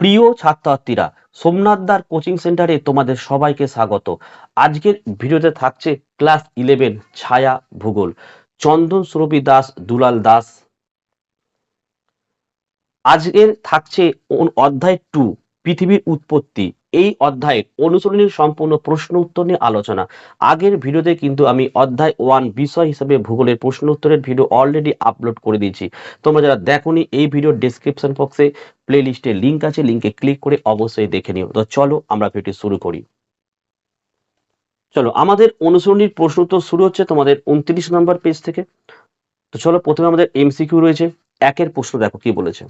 প্রিয় ছাত্রছাত্রীরা সোমনাথদার কোচিং সেন্টারে তোমাদের সবাইকে স্বাগত। আজকের ভিডিওতে থাকছে ক্লাস ইলেভেন, ছায়া ভূগোল। চন্দন সুরভি দাস, দুলাল দাস। আজকের থাকছে অধ্যায় টু, পৃথিবীর উৎপত্তি। এই অধ্যায়ের অনুসরণীর সম্পূর্ণ প্রশ্ন উত্তর নিয়ে আলোচনা। আগের ভিডিওতে কিন্তু আমি অধ্যায় ওয়ান বিষয় হিসেবে ভূগোলের প্রশ্ন উত্তরের ভিডিও অলরেডি আপলোড করে দিয়েছি। তোমরা যারা দেখোনি, এই ভিডিও ডেসক্রিপশন বক্সে প্লে লিস্টে লিঙ্ক আছে লিঙ্কে ক্লিক করে অবশ্যই দেখে নিও। তো চলো আমরা ভিডিও শুরু করি। চলো, আমাদের অনুসরণীর প্রশ্ন উত্তর শুরু হচ্ছে তোমাদের উনত্রিশ নম্বর পেজ থেকে। তো চলো, প্রথমে আমাদের এমসিকিউ রয়েছে। একের প্রশ্ন দেখো, কি বলেছে?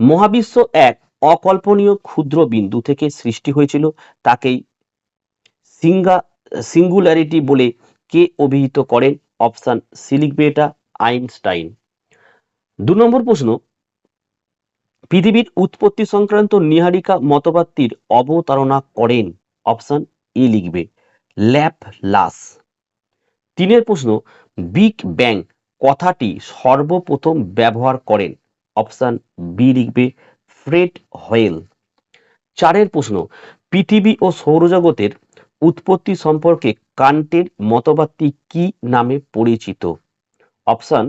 মহাবিশ্ব এক অকল্পনীয় ক্ষুদ্র বিন্দু থেকে সৃষ্টি হয়েছিল। তাকেই সিঙ্গা, সিঙ্গুলারিটি বলে কে অভিহিত করেন? Option C Einstein. দু নম্বর প্রশ্ন, পৃথিবীর উৎপত্তি সংক্রান্ত নিহারিকা মতবাদটির অবতারণা করেন? অপশন এ লিখবে ল্যাপ লাস তিনের প্রশ্ন, বিগ ব্যাং কথাটি সর্বপ্রথম ব্যবহার করেন? অপশন বি লিখবে ফ্রেড হোয়েল চারের প্রশ্ন, পৃথিবী ও সৌরজগতের উৎপত্তি সম্পর্কে কান্টের মতবাদটি কি নামে পরিচিত? অপশান,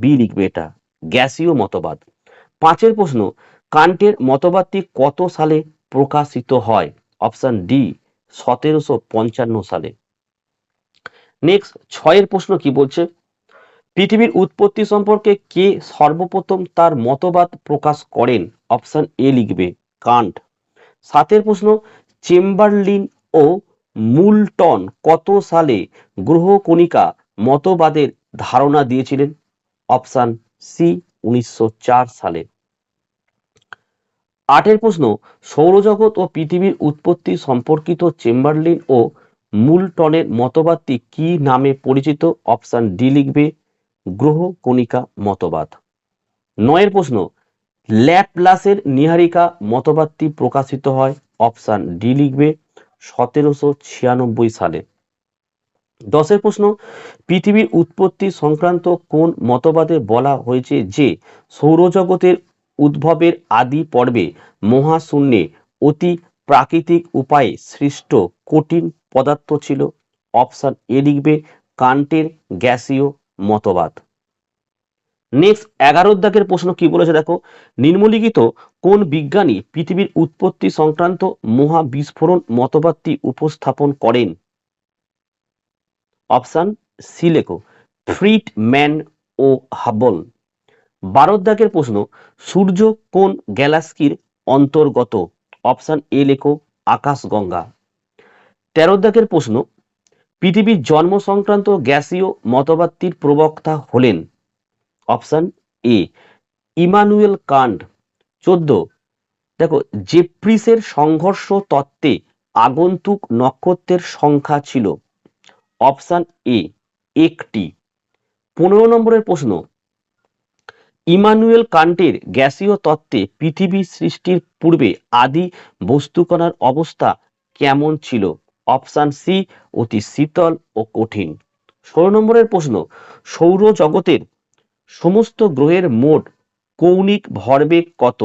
বি লিখবে এটা, গ্যাসীয় মতবাদ। পাঁচের প্রশ্ন কান্টের মতবাদটি কত সালে প্রকাশিত হয়? অপশান, ডি, সতেরোশো পঞ্চান্ন সালে। নেক্সট, ছয়ের প্রশ্ন কি বলছে? পৃথিবীর উৎপত্তি সম্পর্কে কে সর্বপ্রথম তার মতবাদ প্রকাশ করেন? অপশন এ লিখবে কান্ট। সাতের প্রশ্ন, চেম্বারলিন ও মুলটন কত সালে গ্রহ কণিকা মতবাদের ধারণা দিয়েছিলেন? অপশান সি, উনিশশো চার সালে। আটের প্রশ্ন, সৌরজগৎ ও পৃথিবীর উৎপত্তি সম্পর্কিত চেম্বারলিন ও মুলটনের মতবাদটি কি নামে পরিচিত? অপশান ডি লিখবে গ্রহ, কণিকা, মতবাদ। নয়ের প্রশ্ন, ল্যাপলাসের নিহারিকা মতবাদটি প্রকাশিত হয় অপশান ডি লিখবে সতেরোশো ছিয়ানব্বই সালে। দশের প্রশ্ন, পৃথিবীর উৎপত্তি সংক্রান্ত কোন মতবাদে বলা হয়েছে যে সৌরজগতের উদ্ভবের আদি পর্বে মহাশূন্যে অতি প্রাকৃতিক উপায়ে সৃষ্ট কঠিন পদার্থ ছিল? অপশান এ লিখবে, কান্টের গ্যাসীয় মতবাদ। নেক্সট এগারো দাগের প্রশ্ন কি বলেছে দেখো? নিম্নলিখিত কোন বিজ্ঞানী পৃথিবীর উৎপত্তি সংক্রান্ত মহাবিস্ফোরণ মতবাদটি উপস্থাপন করেন? অপশন সি লেখো। ফ্রিড ম্যান ও হাবল বারো দাগের প্রশ্ন, সূর্য কোন গ্যালাস্কির অন্তর্গত? অপশন এ লেখো, আকাশগঙ্গা। তেরো দাগের প্রশ্ন পৃথিবীর জন্ম সংক্রান্ত গ্যাসীয় মতবাদটির প্রবক্তা হলেন অপশন এ, ইমানুয়েল কান্ড চোদ্দ, দেখো জেপ্রিসের সংঘর্ষ তত্ত্বে আগন্তুক নক্ষত্রের সংখ্যা ছিল। অপশন এ, একটি। পনেরো নম্বরের প্রশ্ন, ইমানুয়েল কান্টের গ্যাসীয় তত্ত্বে পৃথিবী সৃষ্টির পূর্বে আদি বস্তুকণার অবস্থা কেমন ছিল? অপশন সি, অতি শীতল ও কঠিন। ষোলো নম্বরের প্রশ্ন, সৌরজগতের সমস্ত গ্রহের মোট কৌণিক ভরবেগ কত?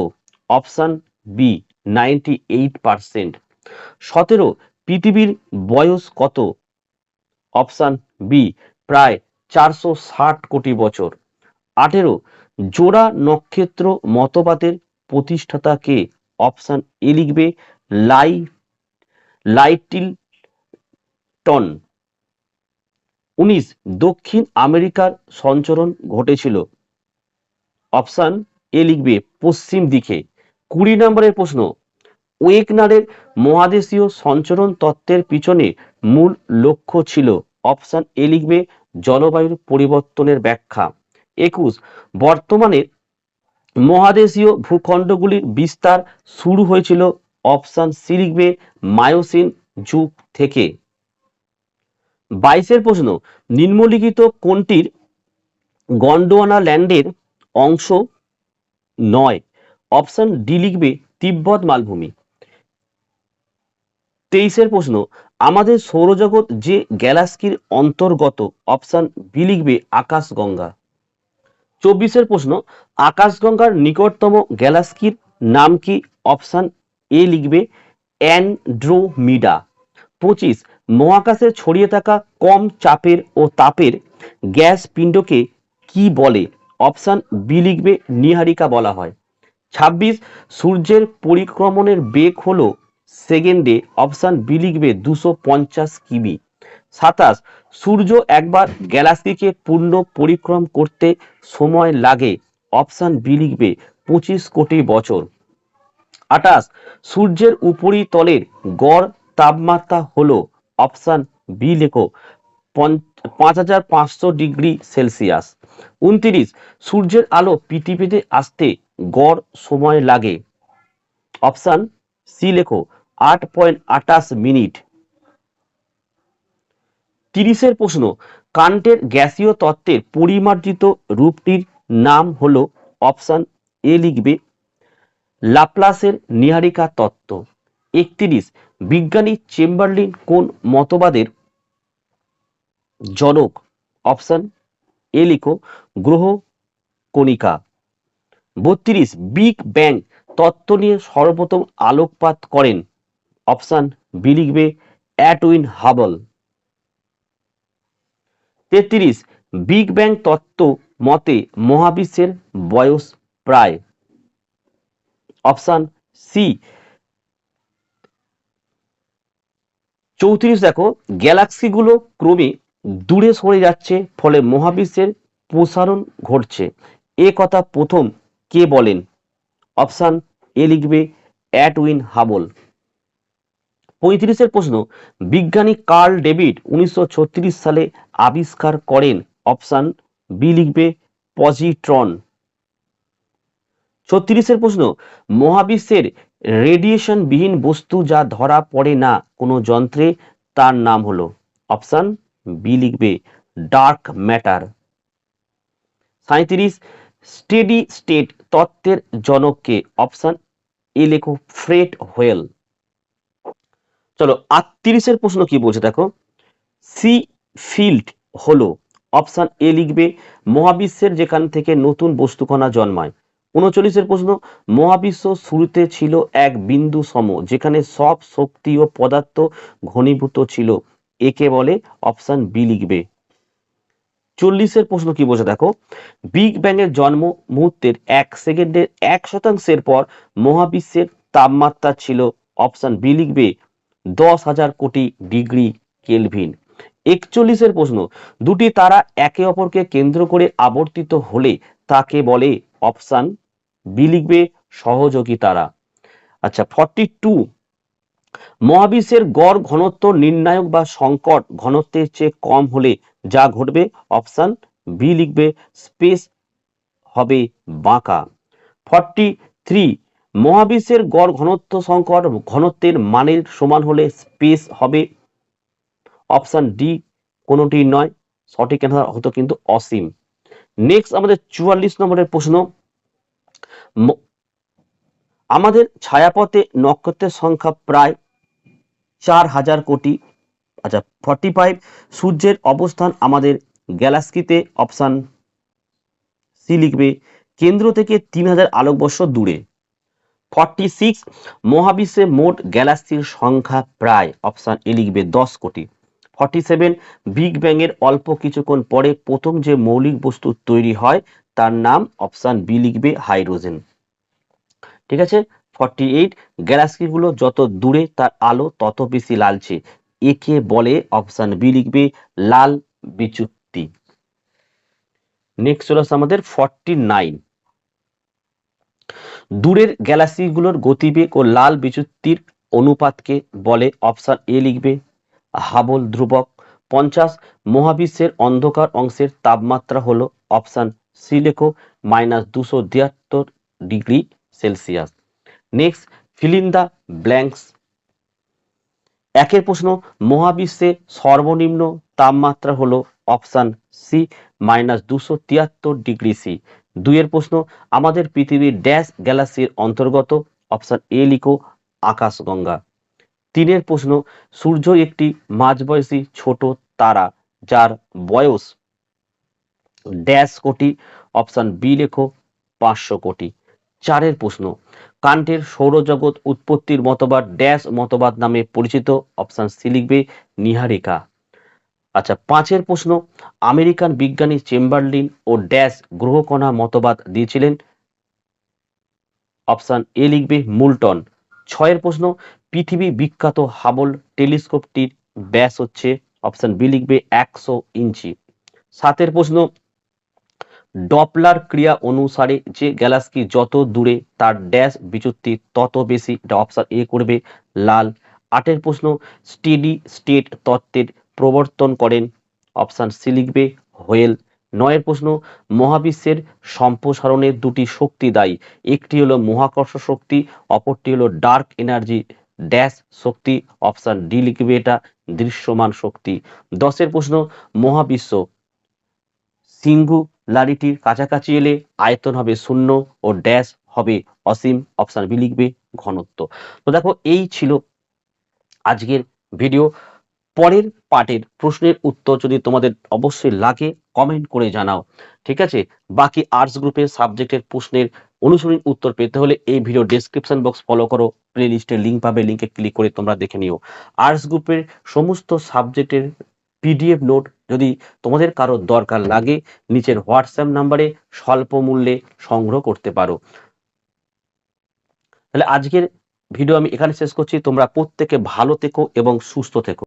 Option B ninety eight percent সতেরো, পৃথিবীর বয়স কত? অপশন বি প্রায় চারশো ষাট কোটি বছর। আঠেরো, জোড়া নক্ষত্র মতবাদের প্রতিষ্ঠাতা কে? অপশন এ লিখবে, লাই লাইটিলটন উনিশ, দক্ষিণ আমেরিকার সঞ্চরণ ঘটেছিল। অপশান এ লিখবে পশ্চিম দিকে। কুড়ি নম্বরের প্রশ্ন ওয়েকনারের মহাদেশীয় সঞ্চরণ তত্ত্বের পিছনে মূল লক্ষ্য ছিল? অপশান এ লিখবে জলবায়ুর পরিবর্তনের ব্যাখ্যা। একুশ, বর্তমানে মহাদেশীয় ভূখণ্ডগুলির বিস্তার শুরু হয়েছিল? অপশান সি লিখবে মায়োসিন যুগ থেকে। বাইশের প্রশ্ন, নিম্নলিখিত কোনটির গন্ডোয়ানা ল্যান্ডের অংশ নয়? অপশন ডি লিখবে তিব্বত মালভূমি। তেইশের প্রশ্ন, আমাদের সৌরজগৎ যে গ্যালাক্সির অন্তর্গত? অপশন বি লিখবে আকাশগঙ্গা। চব্বিশের প্রশ্ন, আকাশগঙ্গার নিকটতম গ্যালাক্সির নাম কি? অপশান এ লিখবে অ্যান্ড্রোমিডা। পঁচিশ মহাকাশে ছড়িয়ে থাকা কম চাপের ও তাপের গ্যাস পিণ্ডকে কি বলে? অপশান বি লিখবে নিহারিকা বলা হয়। ছাব্বিশ, সূর্যের পরিক্রমণের বেগ হল সেকেন্ডে। অপশান বি লিখবে দুশো পঞ্চাশ কিমি। সাতাশ, সূর্য একবার গ্যালাক্সিকে পূর্ণ পরিক্রম করতে সময় লাগে। অপশান বি লিখবে পঁচিশ কোটি বছর। আটাশ সূর্যের উপরিতলের গড় তাপমাত্রা হলো অপশান বি লেখো পাঁচ হাজার পাঁচশো ডিগ্রি সেলসিয়াস। উনত্রিশ, সূর্যের আলো পৃথিবীতে আসতে গড় সময় লাগে। অপশান সি লেখো, আট মিনিট। তিরিশের প্রশ্ন, কান্টের গ্যাসীয় তত্ত্বের পরিমার্জিত রূপটির নাম হলো অপশান এ লিখবে, লাপ্লাসের নিহারিকা তত্ত্ব। একত্রিশ বিজ্ঞানী চেম্বারলিন কোন মতবাদের জনক? অপশান এ লিখো, গ্রহ কণিকা। বত্রিশ, বিগ ব্যাং তত্ত্ব নিয়ে সর্বপ্রথম আলোকপাত করেন। অপশান বি লিখবে, অ্যাটউইন হাবল। তেত্রিশ, বিগ ব্যাং তত্ত্ব মতে মহাবিশ্বের বয়স প্রায়। অপশান সি চৌত্রিশ দেখো গ্যালাক্সিগুলো ক্রমে দূরে সরে যাচ্ছে, ফলে মহাবিশ্বের প্রসারণ ঘটছে। এ কথা প্রথম কে বলেন? অপশান এ লিখবে অ্যাটউইন হাবল। পঁয়ত্রিশের প্রশ্ন, বিজ্ঞানী কার্ল ডেভিড উনিশশো ছত্রিশ সালে আবিষ্কার করেন? অপশান বি লিখবে পজিট্রন। ছত্রিশের প্রশ্ন, মহাবিশ্বের রেডিয়েশন বিহীন বস্তু যা ধরা পড়ে না কোনো যন্ত্রে, তার নাম হলো অপশান বি লিখবে ডার্ক ম্যাটার। সাঁত্রিশ স্টেডি স্টেট তত্ত্বের জনককে অপশান এ লেখো ফ্রেট হোয়েল। চলো আটত্রিশের প্রশ্ন কি বলছে দেখো? সি ফিল্ড হলো অপশান এ লিখবে মহাবিশ্বের যেখান থেকে নতুন বস্তুকণা জন্মায়। উনচল্লিশের প্রশ্ন, মহাবিশ্ব শুরুতে ছিল এক বিন্দু সম, যেখানে সব শক্তি ও পদার্থ ঘনীভূত ছিল। একে বলে অপশান বি লিখবে। চল্লিশের প্রশ্ন কি বোঝা দেখো? বিগ ব্যাং এর জন্ম মুহূর্তের এক সেকেন্ডের এক শতাংশের পর মহাবিশ্বের তাপমাত্রা ছিল, অপশান বি লিখবে, দশ হাজার কোটি ডিগ্রি কেলভিন। একচল্লিশের প্রশ্ন, দুটি তারা একে অপরকে কেন্দ্র করে আবর্তিত হলে তাকে বলে অপশান বি লিখবে সহযোগী তারা আচ্ছা ফর্টি টু মহাবিশ্বের গড় ঘনত্ব নির্ণায়ক বা সংকট ঘনত্বের চেয়ে কম হলে যা ঘটবে? অপশান বি লিখবে স্পেস হবে বাঁকা। ফর্টি থ্রি মহাবিশ্বের গড় ঘনত্ব সংকট ঘনত্বের মানের সমান হলে স্পেস হবে? অপশান ডি কোনোটি নয়, সঠিক অ্যান্সার হতো কিন্তু অসীম। নেক্সট আমাদের চুয়াল্লিশ নম্বরের প্রশ্ন। আমাদের ছায়াপথে নক্ষত্রের সংখ্যা প্রায় চার হাজার কোটি। আচ্ছা ফর্টি ফাইভ সূর্যের অবস্থান আমাদের গ্যালাক্সিতে অপশান সি লিখবে, কেন্দ্র থেকে তিন হাজার আলোকবর্ষ দূরে। ফর্টি সিক্স মহাবিশ্বে মোট গ্যালাক্সির সংখ্যা প্রায় অপশান এ লিখবে দশ কোটি। ফর্টি সেভেন বিগ ব্যাং এর অল্প কিছুক্ষণ পরে প্রথম যে মৌলিক বস্তু তৈরি হয় তার নাম অপশান বি লিখবে হাইড্রোজেন। ঠিক আছে? ফর্টি এইট, গ্যালাক্সিগুলো যত দূরে তার আলো তত বেশি লালছে একে বলে অপশান বি লিখবে লাল বিচ্যুতি। নেক্সট চলে আসছে আমাদের ফর্টি নাইন। দূরের গ্যালাক্সিগুলোর গতিবেগ ও লাল বিচ্যুতির অনুপাতকে বলে অপশান এ লিখবে হাবল ধ্রুবক। পঞ্চাশ, মহাবিশ্বের অন্ধকার অংশের তাপমাত্রা হলো অপশান সি লেখো মাইনাস দুশো তিয়াত্তর degree Celsius. Next fill in the blanks. একের প্রশ্ন, মহাবিশ্বে সর্বনিম্ন তাপমাত্রা হলো অপশান সি, মাইনাস দুশো তিয়াত্তর ডিগ্রি সি। দুইয়ের প্রশ্ন, আমাদের পৃথিবীর ড্যাশ গ্যালাক্সির অন্তর্গত অপশান এ লিখো আকাশগঙ্গা। তিনের প্রশ্ন, সূর্য একটি মাঝবয়সী ছোট তারা, যার বয়স ড্যাশ কোটি, অপশান বি লেখো, পাঁচশো কোটি। চারের প্রশ্ন, কান্টের সৌরজগৎ উৎপত্তির মতবাদ ড্যাশ মতবাদ নামে পরিচিত, অপশন সি লিখবে নিহারিকা। আচ্ছা পাঁচের প্রশ্ন, আমেরিকান বিজ্ঞানী চেম্বারলিন ও ড্যাশ গ্রহকণা মতবাদ দিয়েছিলেন। অপশন এ লিখবে মুলটন। ছয়ের প্রশ্ন, পৃথিবী বিখ্যাত হাবল টেলিস্কোপটির ব্যাস হচ্ছে, অপশন বি লিখবে একশো ইঞ্চি। সাতের প্রশ্ন ডপলার ক্রিয়া অনুসারে যে গ্যালাক্সি যত দূরে, তার ড্যাশ বিচ্যুতি তত বেশি। এটা অপশন এ করবে লাল। আটের প্রশ্ন, স্টেডি স্টেট তত্ত্বের প্রবর্তন করেন। অপশন সি লিখবে হোয়েল। নয়ের প্রশ্ন, মহাবিশ্বের সম্প্রসারণের দুটি শক্তি দায়ী। একটি হলো মহাকর্ষ শক্তি, অপরটি হলো ডার্ক এনার্জি। ড্যাশ শক্তি অপশন ডি লিখবে এটা, দৃশ্যমান শক্তি। দশের প্রশ্ন, মহাবিশ্ব। সিঙ্গুলারিটির কাছাকাছি এলে আয়তন হবে শূন্য ও ড্যাশ হবে অসীম, অপশন বি লিখবে ঘনত্ব। তো দেখো, এই ছিল আজকের ভিডিও। পরের পার্টের প্রশ্নের উত্তর যদি তোমাদের অবশ্যই লাগে কমেন্ট করে জানাও, ঠিক আছে? বাকি আর্টস গ্রুপের সাবজেক্টের প্রশ্নের অনুসরণী উত্তর পেতে হলে এই ভিডিও ডেসক্রিপশন বক্স ফলো করো প্লে লিস্টের লিঙ্ক পাবে লিঙ্কে ক্লিক করে তোমরা দেখে নিও। আর্টস গ্রুপের সমস্ত সাবজেক্টের পিডিএফ নোট যদি তোমাদের কারও দরকার লাগে, নিচের হোয়াটসঅ্যাপ নাম্বারে স্বল্প মূল্যে সংগ্রহ করতে পারো। তাহলে আজকের ভিডিও আমি এখানে শেষ করছি। তোমরা প্রত্যেকে ভালো থেকো এবং সুস্থ থেকো।